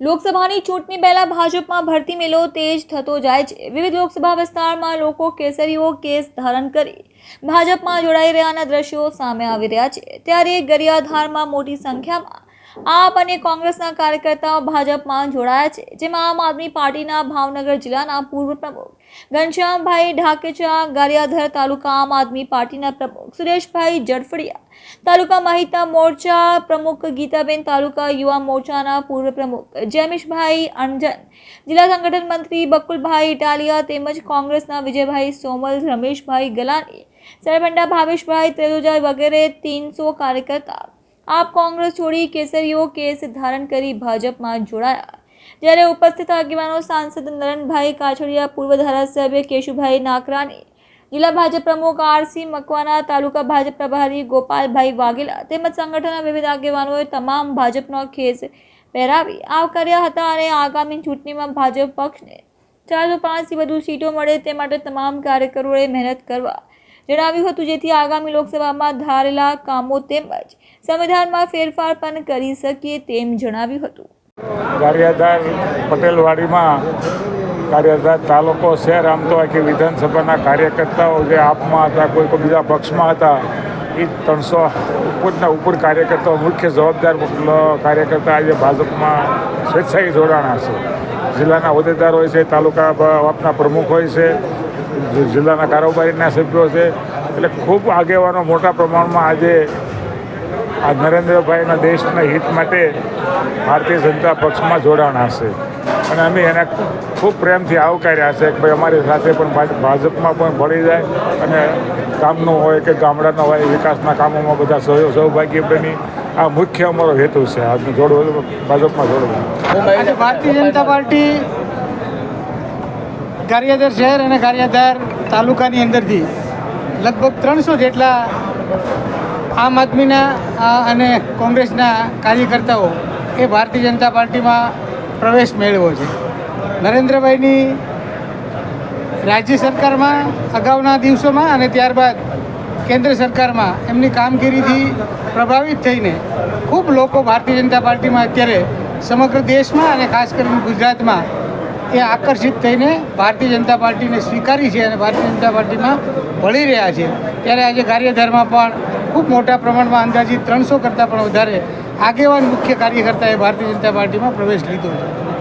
લોકસભાની ચૂંટણી પહેલાં ભાજપમાં ભરતી મેળો તેજ થતો જાય છે. વિવિધ લોકસભા વિસ્તારમાં લોકો કેસરીઓ કેસ ધારણ કરી ભાજપમાં જોડાઈ રહ્યાના દ્રશ્યો સામે આવી રહ્યા છે. ત્યારે ગરિયાધારમાં મોટી સંખ્યામાં આપ અને કોંગ્રેસના કાર્યકર્તાઓ ભાજપમાં જોડાયા છે, જેમાં આમ આદમી પાર્ટીના ભાવનગર જિલ્લાના પૂર્વ પ્રમુખ ઘનશ્યામભાઈ ઢાકેચા, ગારિયાધર તાલુકા આમ આદમી પાર્ટીના પ્રમુખ સુરેશભાઈ જડફડિયા, તાલુકા માહિતા મોરચા પ્રમુખ ગીતાબેન તાલુકા યુવા મોરચાના પૂર્વ પ્રમુખ જેમિશભાઈ અંજન જિલ્લા સંગઠન મંત્રી બકુલભાઈ ઇટાલિયા તેમજ કોંગ્રેસના વિજયભાઈ સોમલ, રમેશભાઈ ગલાની, સરભંડા ભાવેશભાઈ ત્રેદોજા વગેરે તીનસો કાર્યકર્તા આપ કોંગ્રેસ છોડી કેસરીઓ કેસ ધારણ કરી ભાજપમાં જોડાયા. જ્યારે ઉપસ્થિત આગેવાનો સાંસદ નરણભાઈ કાછડિયા, પૂર્વ ધારાસભ્ય કેશુભાઈ નાકરાણી, જિલ્લા ભાજપ પ્રમુખ આરસી મકવાના તાલુકા ભાજપ પ્રભારી ગોપાલભાઈ વાઘેલા તેમજ સંગઠનના વિવિધ આગેવાનોએ તમામ ભાજપનો ખેસ પહેરાવી આવકાર્યા હતા અને આગામી ચૂંટણીમાં ભાજપ પક્ષને ચારસો પાંચથી વધુ સીટો મળે તે માટે તમામ કાર્યકરોએ મહેનત કરવા જણાવ્યું હતું, જેથી આગામી લોકસભામાં ધારેલા કામો તેમજ સંવિધાનમાં ફેરફાર પણ કરી શકીએ તેમ જણાવ્યું હતું. ગારિયાધાર પટેલવાડીમાં ગારિયાધાર તાલુકો શહેર આમ તો કે વિધાનસભાના કાર્યકર્તાઓ જે આપમાં હતા, કોઈ કોઈ બીજા પક્ષમાં હતા, એ ત્રણસો ઉપરના ઉપર કાર્યકર્તાઓ, મુખ્ય જવાબદાર કાર્યકર્તા આજે ભાજપમાં સ્વેચ્છાએ જોડાણા છે. જિલ્લાના હોદ્દેદાર હોય છે, તાલુકા આપના પ્રમુખ હોય છે જિલ્લાના કારોબારીના સભ્યો છે, એટલે ખૂબ આગેવાનો મોટા પ્રમાણમાં આજે આ નરેન્દ્રભાઈના દેશના હિત માટે ભારતીય જનતા પક્ષમાં જોડાણ હશે અને અમે એને ખૂબ પ્રેમથી આવકાર્યા છે કે ભાઈ અમારી સાથે પણ ભાજપમાં પણ ભળી જાય અને ગામનું હોય કે ગામડાનો હોય, વિકાસના કામોમાં બધા સહયો સૌભાગ્ય બની. આ મુખ્ય અમારો હેતુ છે. આજનું જોડવું, ભાજપમાં જોડવું. ભારતીય જનતા પાર્ટી ગારિયાધાર શહેર અને ગારિયાધાર તાલુકાની અંદરથી લગભગ ત્રણસો જેટલા આમ આદમીના અને કોંગ્રેસના કાર્યકર્તાઓ એ ભારતીય જનતા પાર્ટીમાં પ્રવેશ મેળવ્યો છે. નરેન્દ્રભાઈની રાજ્ય સરકારમાં અગાઉના દિવસોમાં અને ત્યારબાદ કેન્દ્ર સરકારમાં એમની કામગીરીથી પ્રભાવિત થઈને ખૂબ લોકો ભારતીય જનતા પાર્ટીમાં અત્યારે સમગ્ર દેશમાં અને ખાસ કરીને ગુજરાતમાં એ આકર્ષિત થઈને ભારતીય જનતા પાર્ટીને સ્વીકારી છે અને ભારતીય જનતા પાર્ટીમાં ભળી રહ્યા છે. ત્યારે આજે કાર્યધારમાં પણ ખૂબ મોટા પ્રમાણમાં અંદાજિત ત્રણસો કરતાં પણ વધારે આગેવાન મુખ્ય કાર્યકર્તાએ ભારતીય જનતા પાર્ટીમાં પ્રવેશ લીધો છે.